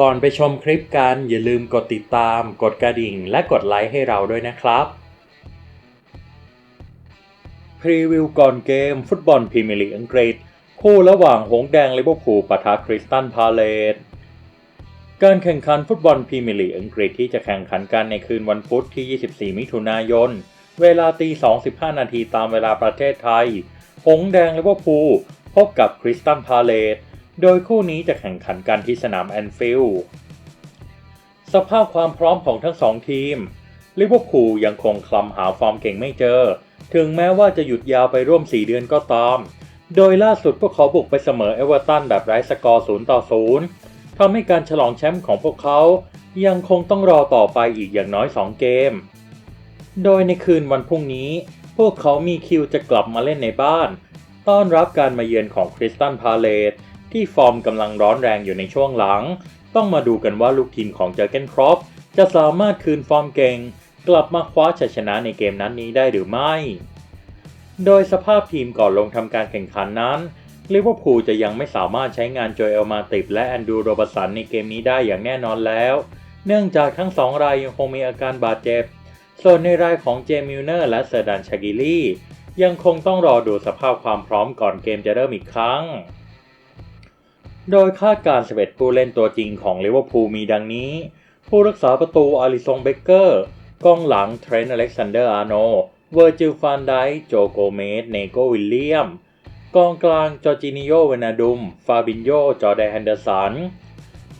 ก่อนไปชมคลิปกันอย่าลืมกดติดตาม กดกระดิ่ง และกดไลค์ให้เราด้วยนะครับพรีวิวก่อนเกม ฟุตบอลพรีเมียร์ลีกอังกฤษ คู่ระหว่างหงแดงลิเวอร์พูลปะทะคริสตัลพาเลตการแข่งขันฟุตบอลพรีเมียร์ลีกอังกฤษที่จะแข่งขันกันในคืนวันพุธที่ 24 มิถุนายน เวลาตี 2.15 นาทีตามเวลาประเทศไทย หงแดงลิเวอร์พูลพบกับคริสตัลพาเลต โดยคู่นี้จะแข่งขันกันที่สนามแอนฟิลด์สภาพความพร้อมของทั้งสองทีมลิเวอร์พูลยังคงคลำหาฟอร์มเก่งไม่เจอ ถึงแม้ว่าจะหยุดยาวไปร่วม 4 เดือนก็ตาม โดยล่าสุดพวกเขาบุกไปเสมอเอเวอร์ตันแบบไร้สกอร์0ต่อ0ทำให้การฉลองแชมป์ของพวกเขา ยังคงต้องรอต่อไปอีกอย่างน้อย 2 เกม โดยในคืนวันพรุ่งนี้ พวกเขามีคิวจะกลับมาเล่นในบ้าน ต้อนรับการมาเยือนของคริสตันพาเลต ที่ฟอร์มกำลังร้อนแรงอยู่ในช่วงหลัง ต้องมาดูกันว่าลูกทีมของเจอเกนครอปจะสามารถคืนฟอร์มเก่ง กลับมาคว้าชัยชนะในเกมนั้นนี้ได้หรือไม่ โดยสภาพทีมก่อนลงทำการแข่งขันนั้นลิเวอร์พูลจะยังไม่สามารถใช้งานโจเอลมาติบและแอนดูโรบสันในเกมนี้ได้อย่างแน่นอนแล้ว เนื่องจากทั้งสองรายยังคงมีอาการบาดเจ็บ ส่วนในรายของเจมิลเนอร์และเซอร์ดันชากิลี่ยังคงต้องรอดูสภาพความพร้อมก่อนเกมจะเริ่มอีกครั้ง โดยคาดการณ์11ผู้เล่นตัวจริงของลิเวอร์พูลมีดังนี้ ผู้รักษาประตูอาริซงเบเกอร์กองหลังเทรนต์อเล็กซานเดอร์อาร์โนเวอร์จิลฟานไดโจโกเมสเนโกวิลเลียม กองกลางจอร์จินิโยเวนาดุม ฟาบินโยจอร์แดนแฮนเดอร์สัน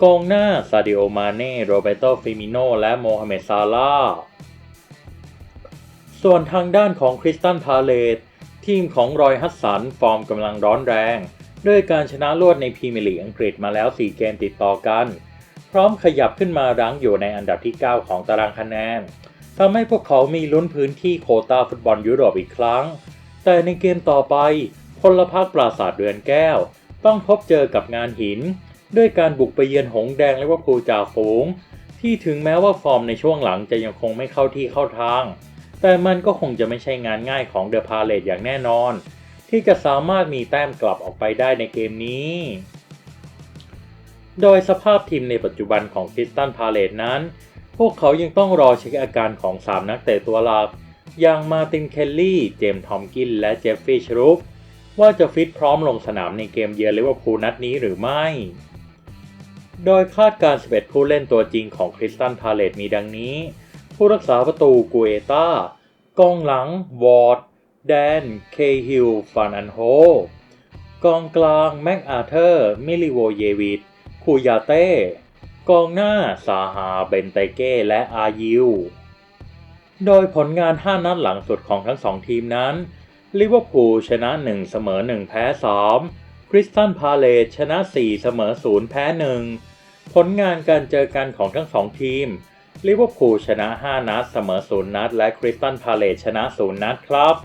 กองหน้าซาดิโอมาเน่โรเบโตฟิมิโนและโมฮัมเหม็ดซาลาส่วนทางด้านของคริสตันพาเลตทีมของรอยฮัสสันฟอร์มกำลังร้อนแรง ด้วยการชนะรวดในพรีเมียร์ลีกอังกฤษมาแล้ว 4 เกมติดต่อกัน พร้อมขยับขึ้นมารั้งอยู่ในอันดับที่ 9 ของตารางคะแนนทำให้พวกเขามีลุ้นพื้นที่โคตาฟุตบอลยุโรปอีกครั้ง แต่ในเกมต่อไปพลพรรคปราสาทเดือนแก้ว ต้องพบเจอกับงานหิน ด้วยการบุกไปเยือนหงแดงและว่าพูจ่าฝูง ที่ถึงแม้ว่าฟอร์มในช่วงหลังจะยังคงไม่เข้าที่เข้าทาง แต่มันก็คงจะไม่ใช่งานง่ายของเดอะพาเลตอย่างแน่นอน ที่จะสามารถมีแต้มกลับออกไปได้ในเกมนี้ โดยสภาพทีมในปัจจุบันของคริสตันพาเลตนั้น พวกเขายังต้องรอเช็คอาการของ 3 นักเตะตัวหลัก อย่างมาติน เคลลี่ เจมส์ทอมกิน และเจฟฟี่ชรูฟว่าจะฟิตพร้อมลงสนามในเกมเยือนลิเวอร์พูลนัดนี้หรือไม่ โดยคาดการ 11 ผู้เล่นตัวจริงของคริสตันพาเลตมีดังนี้ ผู้รักษาประตูกูเอตากองหลัง วอร์ด แดน เคฮิลฟานันโฮ กองกลางแม็กอาเธอร์ มิลิโวเยวิดคูยาเต้ กองหน้าซาฮาเบนเตเก้ และอายิว โดยผลงาน 5 นัดหลังสุดของทั้งสองทีมนั้นลิเวอร์พูลชนะ 1 เสมอ 1 แพ้ 3 คริสตันพาเลตชนะ 4 เสมอ 0 แพ้ 1 ผลงานการเจอกันของทั้งสองทีมลิเวอร์พูลชนะ 5 นัดเสมอ 0 นัด และคริสตันพาเลตชนะ 0 นัดครับ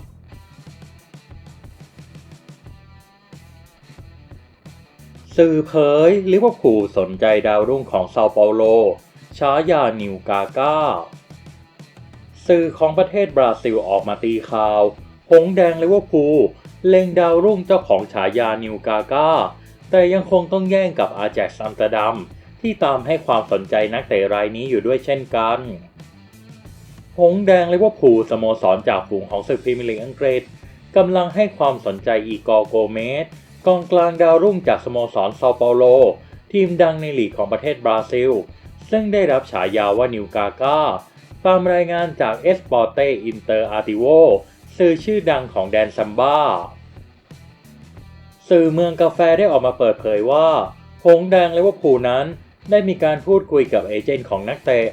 สื่อเผยลิเวอร์พูลสนใจดาวรุ่งของเซาเปาโลฉายานิวกาก้า สื่อของประเทศบราซิลออกมาตีข่าว หงแดงลิเวอร์พูลเล็งดาวรุ่งเจ้าของฉายานิวกาก้า แต่ยังคงต้องแย่งกับอาแจ็กซัมสเตอร์ดัมที่ตามให้ความสนใจนักเตะรายนี้อยู่ด้วยเช่นกัน หงแดงลิเวอร์พูลสโมสรจากฝูงของศึกพรีเมียร์ลีกอังกฤษกำลังให้ความสนใจอีกอร์โกเมส กองกลางดาวรุ่งจากสโมสรเซาเปาโล ทีมดังในลีกของประเทศบราซิล ซึ่งได้รับฉายาว่านิวกาก้าตามรายงานจากเอสปอร์เตอินเตอร์อาร์ติโวสื่อชื่อดังของแดนซัมบ้า สื่อเมืองกาแฟได้ออกมาเปิดเผยว่าหงแดงลิเวอร์พูนั้นได้มีการพูดคุยกับเอเจนต์ของนักเตะ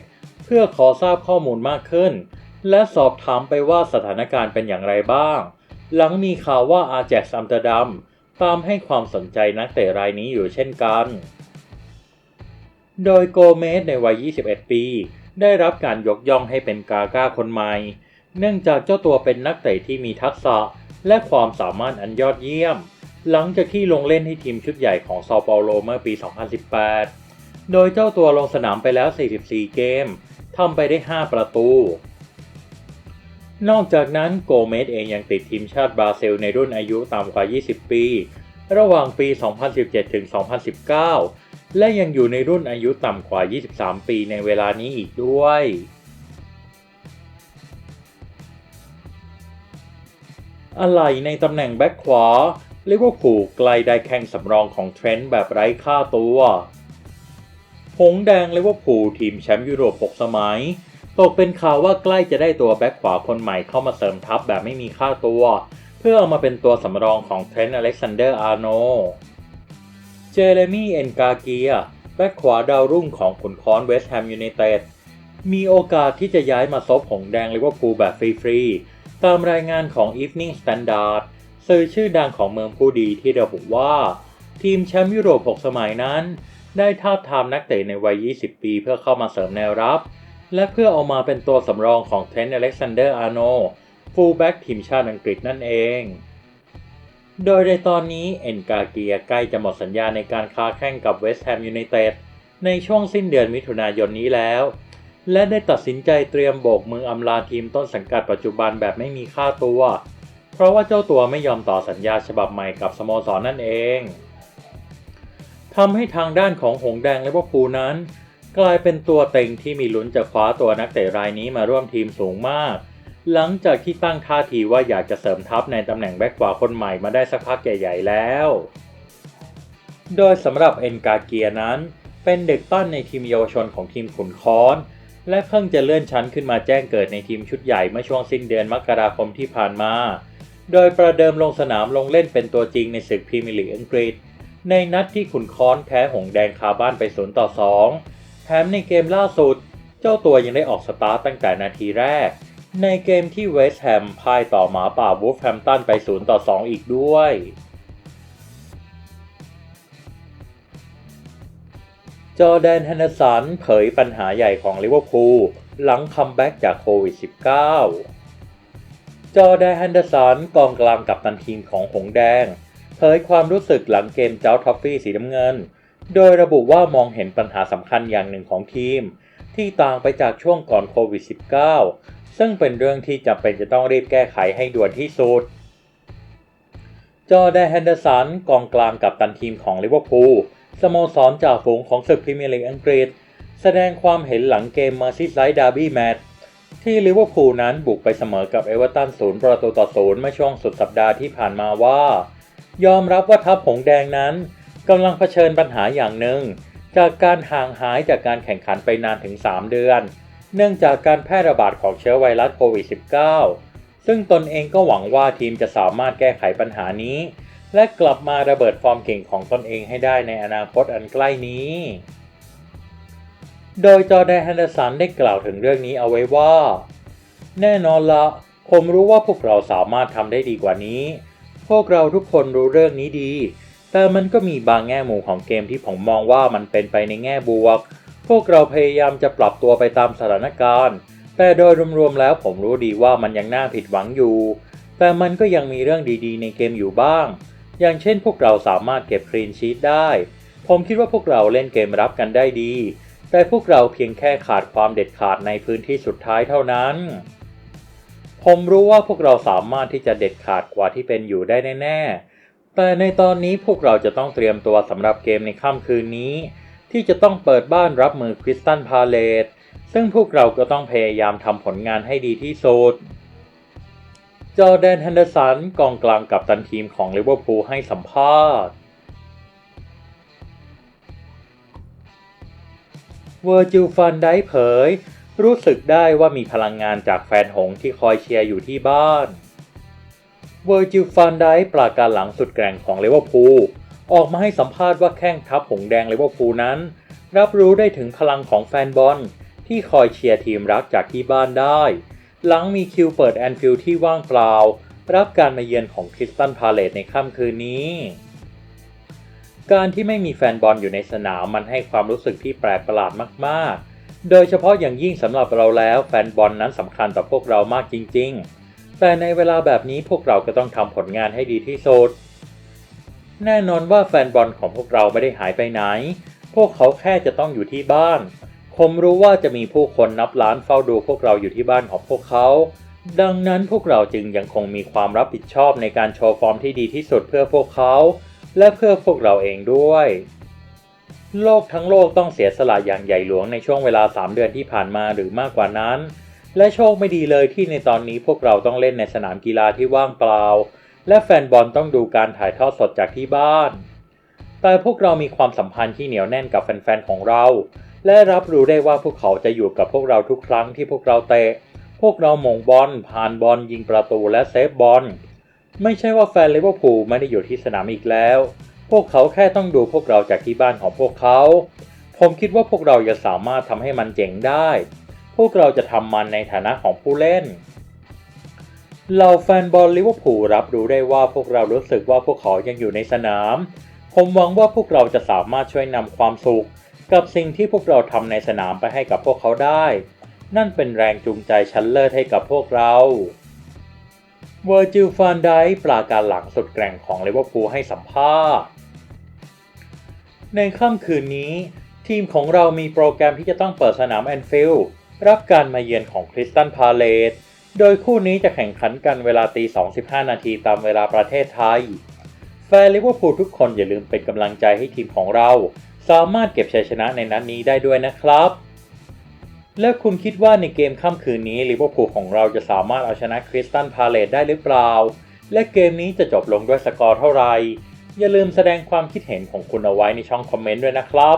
เพื่อขอทราบข้อมูลมากขึ้น และสอบถามไปว่าสถานการณ์เป็นอย่างไรบ้าง หลังมีข่าวว่าอาแจ็กซัมสเตอร์ดัม ตามให้ความสนใจนักเตะรายนี้อยู่เช่นกัน โดยโกเมสในวัย 21 ปี ได้รับการยกย่องให้เป็นกาก้าคนใหม่ เนื่องจากเจ้าตัวเป็นนักเตะที่มีทักษะและความสามารถอันยอดเยี่ยม หลังจากที่ลงเล่นให้ทีมชุดใหญ่ของซาเปาโลเมื่อปี 2018 โดยเจ้าตัวลงสนามไปแล้ว 44 เกม ทำไปได้ 5 ประตู นอกจากนั้นโกเมสเองยังติดทีมชาติบราซิลในรุ่นอายุต่ำกว่า 20 ปี ระหว่างปี 2017 ถึง 2019 และยังอยู่ในรุ่นอายุต่ำกว่า 23 ปีในเวลานี้อีกด้วย อะไรในตำแหน่งแบ็คขวาลิเวอร์พูลไกลได้แข่งสำรองของเทรนต์แบบไร้ค่าตัว หงแดงลิเวอร์พูลทีมแชมป์ยุโรป 6 สมัย ตกเป็นข่าวว่าใกล้จะได้ตัวแบ็คขวาคนใหม่เข้ามาเสริมทัพแบบไม่มีค่าตัว เพื่อเอามาเป็นตัวสำรองของเทรนต์อเล็กซานเดอร์อาร์โน เจเรมี่เอ็นกาเกียแบ็คขวาดาวรุ่งของขุนค้อนเวสต์แฮมยูไนเต็ดมีโอกาสที่จะย้ายมาซบหงแดงลิเวอร์พูลแบบฟรีๆ ตามรายงานของ Evening Standard สื่อชื่อดังของเมืองผู้ดีที่ระบุว่า ทีมแชมป์ยุโรป 6 สมัยนั้น ได้ทาบทามนักเตะในวัย 20 ปีเพื่อเข้ามาเสริมแนวรับ และเพื่อเอามาเป็นตัวสำรองของเทรนต์อเล็กซานเดอร์อาร์โนฟูลแบ็กทีมชาติอังกฤษนั่นเอง โดยในตอนนี้เอ็นกาเกียใกล้จะหมดสัญญาในการค้าแข่งกับเวสต์แฮมยูไนเต็ดในช่วงสิ้นเดือนมิถุนายนนี้แล้ว และได้ตัดสินใจเตรียมโบกมืออำลาทีมต้นสังกัดปัจจุบันแบบไม่มีค่าตัว เพราะว่าเจ้าตัวไม่ยอมต่อสัญญาฉบับใหม่กับสโมสรนนั่นเองทำให้ทางด้านของหงแดงและว่าพูนั้น กลายเป็นตัวเต็งที่มีลุ้นจะคว้าตัวนักเตะรายนี้มาร่วมทีมสูงมาก หลังจากที่ตั้งท่าทีว่าอยากจะเสริมทัพในตำแหน่งแบ็คขวาคนใหม่มาได้สักพักใหญ่ๆแล้ว โดยสำหรับเอ็นกาเกียนั้น เป็นเด็กปั้นในทีมเยาวชนของทีมขุนค้อน และเพิ่งจะเลื่อนชั้นขึ้นมาแจ้งเกิดในทีมชุดใหญ่เมื่อช่วงสิ้นเดือนมกราคมที่ผ่านมา โดยประเดิมลงสนามลงเล่นเป็นตัวจริงในศึกพรีเมียร์ลีกอังกฤษ ในนัดที่ขุนค้อนแพ้หงแดงคาบ้านไป0ต่อ2 แถมในเกมล่าสุด เจ้าตัวยังได้ออกสตาร์ตตั้งแต่นาทีแรก ในเกมที่เวสต์แฮมพ่ายต่อหมาป่าวูฟแฮมตันไป 0 ต่อ 2 อีกด้วยจอแดนแฮนด์สันเผยปัญหาใหญ่ของลิเวอร์พูลหลังคัมแบ็กจากโควิด -19 จอแดนแฮนเดอร์สันกองกลางกับตันทีมของหงสแดง เผยความรู้สึกหลังเกมเจ้าท็อฟฟี่สีน้ำเงิน โดยระบุว่ามองเห็นปัญหาสำคัญอย่างหนึ่งของทีม ที่ต่างไปจากช่วงก่อนโควิด -19 ซึ่งเป็นเรื่องที่จำเป็นจะต้องรีบแก้ไขให้ด่วนที่สุด จอแดนแฮนเดอร์สันกองกลางกับตันทีมของลิเวอร์พูลสโมสรจ่าฝูงของศึกพรีเมียร์ลีกอังกฤษ แสดงความเห็นหลังเกมเมอร์ซีไซด์ดาร์บี้แมตช์ที่ลิเวอร์พูลนั้นบุกไปเสมอกับเอเวอร์ตันศูนย์ประตูต่อศูนย์เมื่อช่วงสุดสัปดาห์ที่ผ่านมาว่า ยอมรับว่าทัพหงแดงนั้น กำลังเผชิญปัญหาอย่างหนึ่ง จากการห่างหายจากการแข่งขันไปนานถึง 3 เดือน เนื่องจากการแพร่ระบาดของเชื้อไวรัสโควิด -19 ซึ่งตนเองก็หวังว่าทีมจะสามารถแก้ไขปัญหานี้ และกลับมาระเบิดฟอร์มเก่งของตนเองให้ได้ในอนาคตอันใกล้นี้ โดยจอแดนแฮนเดอร์สันได้กล่าวถึงเรื่องนี้เอาไว้ว่า แน่นอนละผมรู้ว่าพวกเราสามารถทำได้ดีกว่านี้ พวกเราทุกคนรู้เรื่องนี้ดี แต่มันก็มีบางแง่มุมของเกมที่ผมมองว่ามันเป็นไปในแง่บวก พวกเราพยายามจะปรับตัวไปตามสถานการณ์ แต่โดยรวมๆแล้วผมรู้ดีว่ามันยังน่าผิดหวังอยู่ แต่มันก็ยังมีเรื่องดีๆ ในเกมอยู่บ้าง อย่างเช่น พวกเราสามารถเก็บคลีนชีตได้ ผมคิดว่าพวกเราเล่นเกมรับกันได้ดี แต่พวกเราเพียงแค่ขาดความเด็ดขาดในพื้นที่สุดท้ายเท่านั้น ผมรู้ว่าพวกเราสามารถที่จะเด็ดขาดกว่าที่เป็นอยู่ได้แน่ๆ แต่ในตอนนี้พวกเราจะต้องเตรียมตัวสำหรับเกมในค่ำคืนนี้ ที่จะต้องเปิดบ้านรับมือคริสตันพาเลตซึ่งพวกเราก็ต้องพยายามทำผลงานให้ดีที่สุดจอแดนแฮนเดอร์สันกองกลางกับตันทีมของลิเวอร์พูลให้สัมภาษณ์เวอร์จิลฟันได้เผย รู้สึกได้ว่ามีพลังงานจากแฟนหงที่คอยเชียร์อยู่ที่บ้าน เวอร์จิลฟันได้ปราการหลังสุดแกร่งของเลเวอร์พูลออกมาให้สัมภาษณ์ว่าแข้งทัพหงแดงเลเวอร์พูลนั้น รับรู้ได้ถึงพลังของแฟนบอลที่คอยเชียร์ทีมรักจากที่บ้านได้ หลังมีคิวเปิดแอนฟิลด์ที่ว่างเปล่า รับการมาเยือนของคริสตันพาเลตในค่ำคืนนี้ การที่ไม่มีแฟนบอลอยู่ในสนามมันให้ความรู้สึกที่แปลกประหลาดมาก ๆ โดยเฉพาะอย่างยิ่งสำหรับเราแล้วแฟนบอลนั้นสำคัญต่อพวกเรามากจริง ๆ แต่ในเวลาแบบนี้พวกเราก็ต้องทำผลงานให้ดีที่สุด แน่นอนว่าแฟนบอลของพวกเราไม่ได้หายไปไหน พวกเขาแค่จะต้องอยู่ที่บ้าน ผมรู้ว่าจะมีผู้คนนับล้านเฝ้าดูพวกเราอยู่ที่บ้านของพวกเขา ดังนั้นพวกเราจึงยังคงมีความรับผิดชอบในการโชว์ฟอร์มที่ดีที่สุดเพื่อพวกเขา และเพื่อพวกเราเองด้วย โลกทั้งโลกต้องเสียสละอย่างใหญ่หลวงในช่วงเวลา 3 เดือนที่ผ่านมาหรือมากกว่านั้น และโชคไม่ดีเลยที่ในตอนนี้พวกเราต้องเล่นในสนามกีฬาที่ว่างเปล่า และแฟนบอลต้องดูการถ่ายทอดสดจากที่บ้าน แต่พวกเรามีความสัมพันธ์ที่เหนียวแน่นกับแฟนๆของเรา และรับรู้ได้ว่าพวกเขาจะอยู่กับพวกเราทุกครั้งที่พวกเราเตะ พวกเราหม่งบอลผ่านบอลยิงประตูและเซฟบอล ไม่ใช่ว่าแฟนลิเวอร์พูลไม่ได้อยู่ที่สนามอีกแล้ว พวกเขาแค่ต้องดูพวกเราจากที่บ้านของพวกเขา ผมคิดว่าพวกเราจะสามารถทำให้มันเจ๋งได้ พวกเราจะทำมันในฐานะของผู้เล่น เราแฟนบอลลิเวอร์พูลรับรู้ได้ว่าพวกเรารู้สึกว่าพวกเขายังอยู่ในสนาม ผมหวังว่าพวกเราจะสามารถช่วยนำความสุข กับสิ่งที่พวกเราทำในสนามไปให้กับพวกเขาได้ นั่นเป็นแรงจูงใจชั้นเลิศให้กับพวกเราเวอร์จิลฟานไดปราการหลังสุดแกร่งของลิเวอร์พูลให้สัมภาษณ์ ในค่ำคืนนี้ ทีมของเรามีโปรแกรมที่จะต้องเปิดสนามแอนฟิลด์ รับการมาเยือนของคริสตันพาเลตโดยคู่นี้จะแข่งขันกันเวลาตี 2.15 นาทีตามเวลาประเทศไทย แฟนลิเวอร์พูลทุกคนอย่าลืมเป็นกำลังใจให้ทีมของเรา สามารถเก็บชัยชนะในนัดนี้ได้ด้วยนะครับ แล้วคุณคิดว่าในเกมค่ำคืนนี้ลิเวอร์พูลของเราจะสามารถเอาชนะคริสตันพาเลตได้หรือเปล่า และเกมนี้จะจบลงด้วยสกอร์เท่าไหร่อย่าลืมแสดงความคิดเห็นของคุณเอาไว้ในช่องคอมเมนต์ด้วยนะครับ